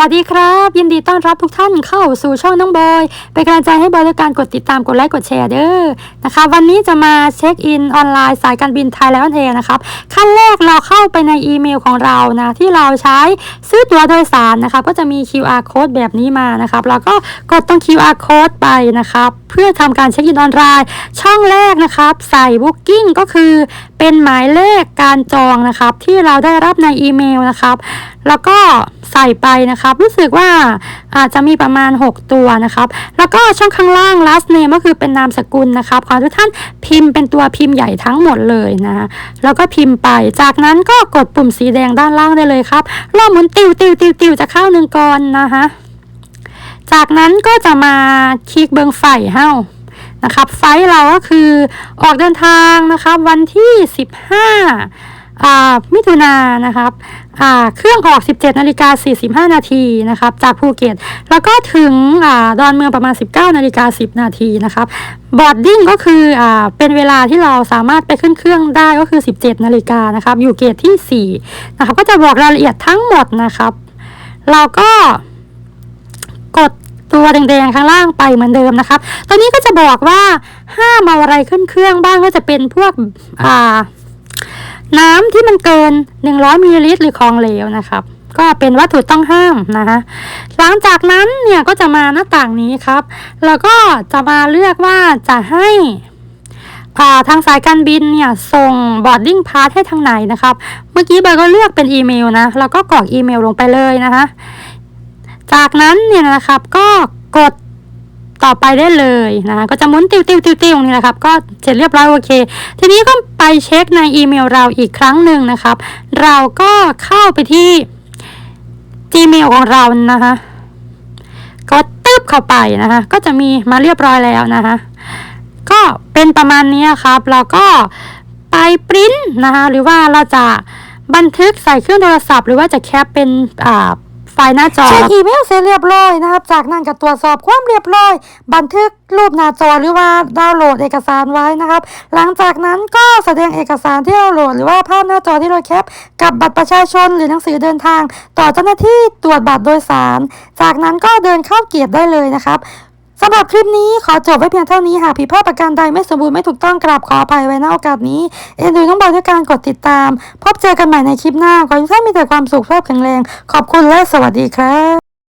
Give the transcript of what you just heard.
วัสดีครับ ยินดีต้อนรับทุกท่านเข้าสู่ช่องน้องบอยเป็นกำลังใจให้บอยด้วยการกดติดตามกดไลค์กดแชร์เด้อนะคะ วันนี้จะมาเช็คอินออนไลน์สายการบินไทยแล้วเองนะครับขั้นแรกเราเข้าไปในอีเมลของเรานะที่เราใช้ซื้อตั๋วโดยสารนะครับก็จะมี QR code แบบนี้มานะครับแล้วก็กดตรง QR code ไปนะครับเพื่อทำการเช็คอินออนไลน์ ช่องแรกนะครับใส่ Booking ก็คือเป็นหมายเลขการจองนะครับที่เราได้รับในอีเมลนะครับแล้วก็ใส่ไปนะคะรับรู้สึกว่าอาจจะมีประมาณ 6 ตัวนะครับ แล้วก็ช่องข้างล่าง last name ก็คือเป็นนามสกุลนะครับขอทุกท่านพิมพ์เป็นตัวพิมพ์ใหญ่ทั้งหมดเลยนะแล้วก็พิมพ์ไป จากนั้นก็กดปุ่มสีแดงด้านล่างได้เลยครับรอบหมุนติวติวติวติวจะเข้าหนึ่งก่อนนะคะจากนั้นก็จะมาคลิกเบิงไฟเฮ้านะครับไฟเราก็คือออกเดินทางนะครับวันที่ 15อ่า มิถุนานะครับเครื่องออก 17นาฬิกา45 นาทีนะครับ จากภูเก็ต แล้วก็ถึงอดอนเมืองประมาณ 19นาฬิกา10 นาทีนะครับบอร์ดดิ้งก็คืออเป็นเวลาที่เราสามารถไปขึ้นเครื่องได้ก็คือ 17นาฬิกานะครับอยู่เกตที่4นะครับก็จะบอกรายละเอียดทั้งหมดนะครับ เราก็กดตัวแดงๆข้างล่างไปเหมือนเดิมนะครับ ตอนนี้ก็จะบอกว่าห้ามเอาอะไรขึ้นเครื่องบ้างก็จะเป็นพวกอ่า น้ำที่มันเกิน 100มิลลิลิตรหรือของเหลวนะครับ ก็เป็นวัตถุต้องห้ามนะคะหลังจากนั้นเนี่ยก็จะมาหน้าต่างนี้ครับ แล้วก็จะมาเลือกว่าจะให้อ่าทางสายการบินเนี่ยส่งบอร์ดดิ้งพาสให้ทางไหนนะครับ เมื่อกี้เบอร์ก็เลือกเป็นอีเมลนะแล้วก็กรอกอีเมลลงไปเลยนะคะ จากนั้นเนี่ยนะครับก็กด ต่อไปได้เลยนะก็จะหมุนติวติวติวติวนี่แหละครับ ก็เสร็จเรียบร้อยโอเค ทีนี้ก็ไปเช็คในอีเมลเราอีกครั้งหนึ่งนะครับ เราก็เข้าไปที่ Gmail ของเรานะคะ ก็ตึบเข้าไปนะคะ ก็จะมีมาเรียบร้อยแล้วนะคะ ก็เป็นประมาณนี้ครับ เราก็ไปปริ้นนะคะ หรือว่าเราจะบันทึกใส่เครื่องโทรศัพท์ หรือว่าจะแคปเป็นอ่า ไฟล์หน้าจอ เช็คอีเมลเสร็จเรียบร้อยนะครับ จากนั้นก็ตรวจสอบความเรียบร้อย บันทึกรูปหน้าจอหรือว่าดาวน์โหลดเอกสารไว้นะครับ หลังจากนั้นก็แสดงเอกสารที่เราโหลด หรือว่าภาพหน้าจอที่เราแคป กับบัตรประชาชนหรือหนังสือเดินทาง ต่อเจ้าหน้าที่ตรวจบัตรโดยสาร จากนั้นก็เดินเข้าเกียรติได้เลยนะครับ สำหรับคลิปนี้ขอจบไว้เพียงเท่านี้หากผิดพลาดประการใดไม่สมบูรณ์ไม่ถูกต้องกราบขออภัยไว้ณโอกาสนี้ เอ็นดูต้องบอกด้วยการกดติดตาม พบเจอกันใหม่ในคลิปหน้า ขอให้ทุกท่านมีแต่ความสุขภาพแข็งแรง ขอบคุณและสวัสดีครับ